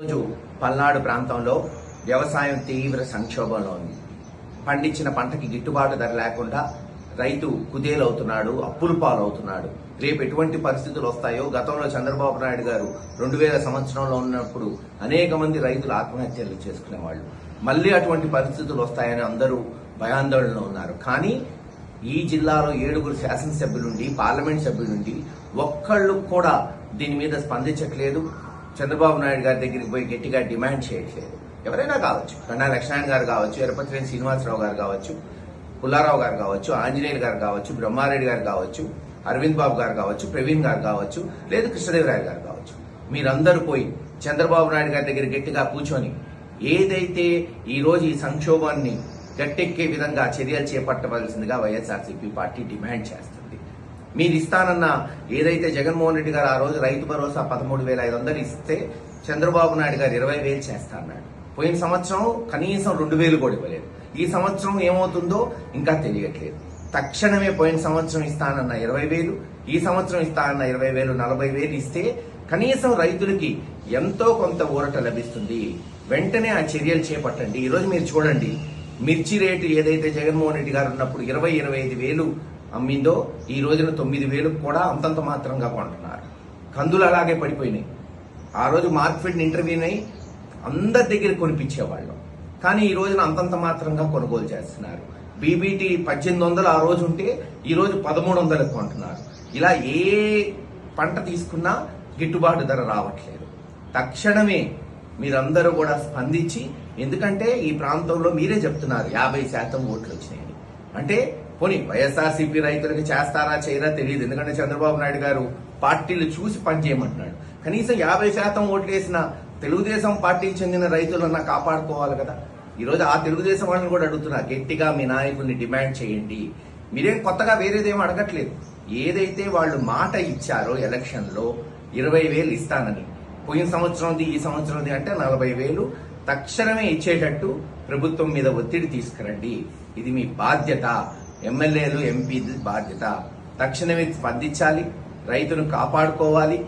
రోజు పల్నాడు ప్రాంతంలో వ్యవసాయం తీవ్ర సంక్షోభంలో ఉంది. పండించిన పంటకి గిట్టుబాటు ధర లేకుండా రైతు కుదేలవుతున్నాడు అప్పులు పాలవుతున్నాడు. రేపు ఎటువంటి పరిస్థితులు వస్తాయో గతంలో చంద్రబాబు నాయుడు గారు రెండు వేల సంవత్సరంలో ఉన్నప్పుడు అనేక మంది రైతులు ఆత్మహత్యలు చేసుకునేవాళ్ళు. మళ్ళీ అటువంటి పరిస్థితులు వస్తాయని అందరూ భయాందోళనలో ఉన్నారు. కానీ ఈ జిల్లాలో ఏడుగురు శాసనసభ్యులుండి పార్లమెంట్ సభ్యులుండి ఒక్కళ్ళు కూడా దీని మీద స్పందించట్లేదు. చంద్రబాబు నాయుడు గారి దగ్గరికి పోయి గట్టిగా డిమాండ్ చేయట్లేదు. ఎవరైనా కావచ్చు. కన్నా లక్ష్మణ్ గారు కావచ్చు ఎరపతిరేని శ్రీనివాసరావు గారు కావచ్చు పుల్లారావు గారు కావచ్చు ఆంజనేయులు గారు కావచ్చు బ్రహ్మారెడ్డి గారు కావచ్చు అరవింద్ బాబు గారు కావచ్చు ప్రవీణ్ గారు కావచ్చు లేదు కృష్ణదేవరాయలు గారు కావచ్చు. మీరందరూ పోయి చంద్రబాబు నాయుడు గారి దగ్గర గట్టిగా కూర్చొని ఏదైతే ఈరోజు ఈ సంక్షోభాన్ని గట్టెక్కే విధంగా చర్యలు చేపట్టవలసిందిగా వైఎస్ఆర్సీపీ పార్టీ డిమాండ్ చేస్తుంది. మీరు ఇస్తానన్న ఏదైతే జగన్మోహన్ రెడ్డి గారు ఆ రోజు రైతు భరోసా పదమూడు వేల ఐదు వందలు ఇస్తే చంద్రబాబు నాయుడు గారు ఇరవై వేలు చేస్తా అన్నాడు పోయిన సంవత్సరం కనీసం రెండు వేలు కూడా ఇవ్వలేదు. ఈ సంవత్సరం ఏమవుతుందో ఇంకా తెలియట్లేదు. తక్షణమే పోయిన సంవత్సరం ఇస్తానన్న ఇరవై వేలు ఈ సంవత్సరం ఇస్తానన్న ఇరవై వేలు నలభై వేలు ఇస్తే కనీసం రైతులకి ఎంతో కొంత ఊరట లభిస్తుంది. వెంటనే ఆ చర్యలు చేపట్టండి. ఈరోజు మీరు చూడండి మిర్చి రేటు ఏదైతే జగన్మోహన్ రెడ్డి గారు ఉన్నప్పుడు ఇరవై ఇరవై ఐదు వేలు అమ్మిందో ఈ రోజున తొమ్మిది వేలు కూడా అంతంత మాత్రంగా కొంటున్నారు. కందులు అలాగే పడిపోయినాయి. ఆ రోజు మార్కెట్ ఇంటర్వ్యూ అయి అందరి దగ్గర కొనిపించేవాళ్ళం. కానీ ఈ రోజున అంతంత మాత్రంగా కొనుగోలు చేస్తున్నారు. బీబీటీ పద్దెనిమిది వందలు ఆ రోజు ఉంటే ఈ రోజు పదమూడు వందలకు కొంటున్నారు. ఇలా ఏ పంట తీసుకున్నా గిట్టుబాటు ధర రావట్లేదు. తక్షణమే మీరందరూ కూడా స్పందించి ఎందుకంటే ఈ ప్రాంతంలో మీరే చెప్తున్నారు యాభై శాతం ఓట్లు వచ్చినాయని. అంటే పోనీ వైఎస్ఆర్సీపీ రైతులకు చేస్తారా చేయరా తెలియదు. ఎందుకంటే చంద్రబాబు నాయుడు గారు పార్టీలు చూసి పనిచేయమంటున్నాడు. కనీసం యాభై శాతం ఓట్లేసిన తెలుగుదేశం పార్టీకి చెందిన రైతులన్నా కాపాడుకోవాలి కదా. ఈరోజు ఆ తెలుగుదేశం వాళ్ళని కూడా అడుగుతున్నా గట్టిగా మీ నాయకుల్ని డిమాండ్ చేయండి. మీరేం కొత్తగా వేరేదేం అడగట్లేదు. ఏదైతే వాళ్ళు మాట ఇచ్చారో ఎలక్షన్లో ఇరవై వేలు ఇస్తానని. పోయిన సంవత్సరంది ఈ సంవత్సరంది అంటే నలభై వేలు తక్షణమే ఇచ్చేటట్టు ప్రభుత్వం మీద ఒత్తిడి తీసుకురండి. ఇది మీ బాధ్యత. ఎమ్మెల్యేలు ఎంపీ బాధ్యత. తక్షణమే స్పందించాలి రైతును కాపాడుకోవాలి.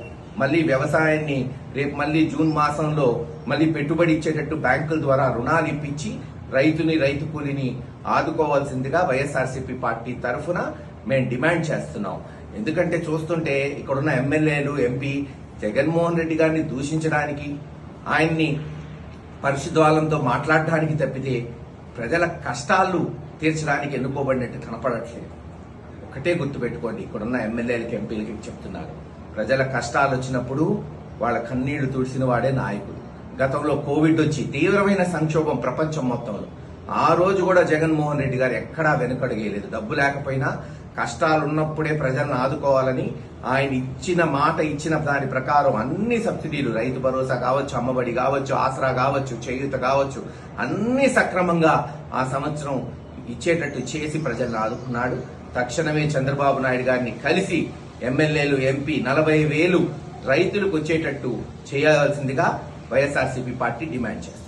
మళ్ళీ వ్యవసాయాన్ని రేపు మళ్ళీ జూన్ మాసంలో మళ్ళీ పెట్టుబడి ఇచ్చేటట్టు బ్యాంకుల ద్వారా రుణాలు ఇప్పించి రైతుని రైతు కూలిని ఆదుకోవాల్సిందిగా వైఎస్ఆర్సీపీ పార్టీ తరఫున మేము డిమాండ్ చేస్తున్నాం. ఎందుకంటే చూస్తుంటే ఇక్కడున్న ఎమ్మెల్యేలు ఎంపీ జగన్మోహన్ రెడ్డి గారిని దూషించడానికి ఆయన్ని పరిశుద్ధాలంతో మాట్లాడడానికి తప్పితే ప్రజల కష్టాలు తీర్చడానికి ఎన్నుకోబడినట్టు కనపడట్లేదు. ఒకటే గుర్తుపెట్టుకోండి ఇక్కడున్న ఎమ్మెల్యేలకి ఎంపీలకి చెప్తున్నారు. ప్రజల కష్టాలు వచ్చినప్పుడు వాళ్ళ కన్నీళ్ళు తుడిసిన వాడే నాయకుడు. గతంలో కోవిడ్ వచ్చి తీవ్రమైన సంక్షోభం ప్రపంచం మొత్తంలో. ఆ రోజు కూడా జగన్మోహన్ రెడ్డి గారు ఎక్కడా వెనుకడగేయలేదు. డబ్బు లేకపోయినా కష్టాలు ఉన్నప్పుడే ప్రజలను ఆదుకోవాలని ఆయన ఇచ్చిన మాట ఇచ్చిన దాని ప్రకారం అన్ని సబ్సిడీలు రైతు భరోసా కావచ్చు అమ్మబడి కావచ్చు ఆసరా కావచ్చు చేయూత కావచ్చు అన్ని సక్రమంగా ఆ సంవత్సరం ఇచ్చేటట్టు చేసి ప్రజలను ఆదుకున్నాడు. తక్షణమే చంద్రబాబు నాయుడు గారిని కలిసి ఎమ్మెల్యేలు ఎంపీ నలభై వేలు రైతులకు వచ్చేటట్టు చేయాల్సిందిగా వైఎస్ఆర్సీపీ పార్టీ డిమాండ్ చేస్తుంది.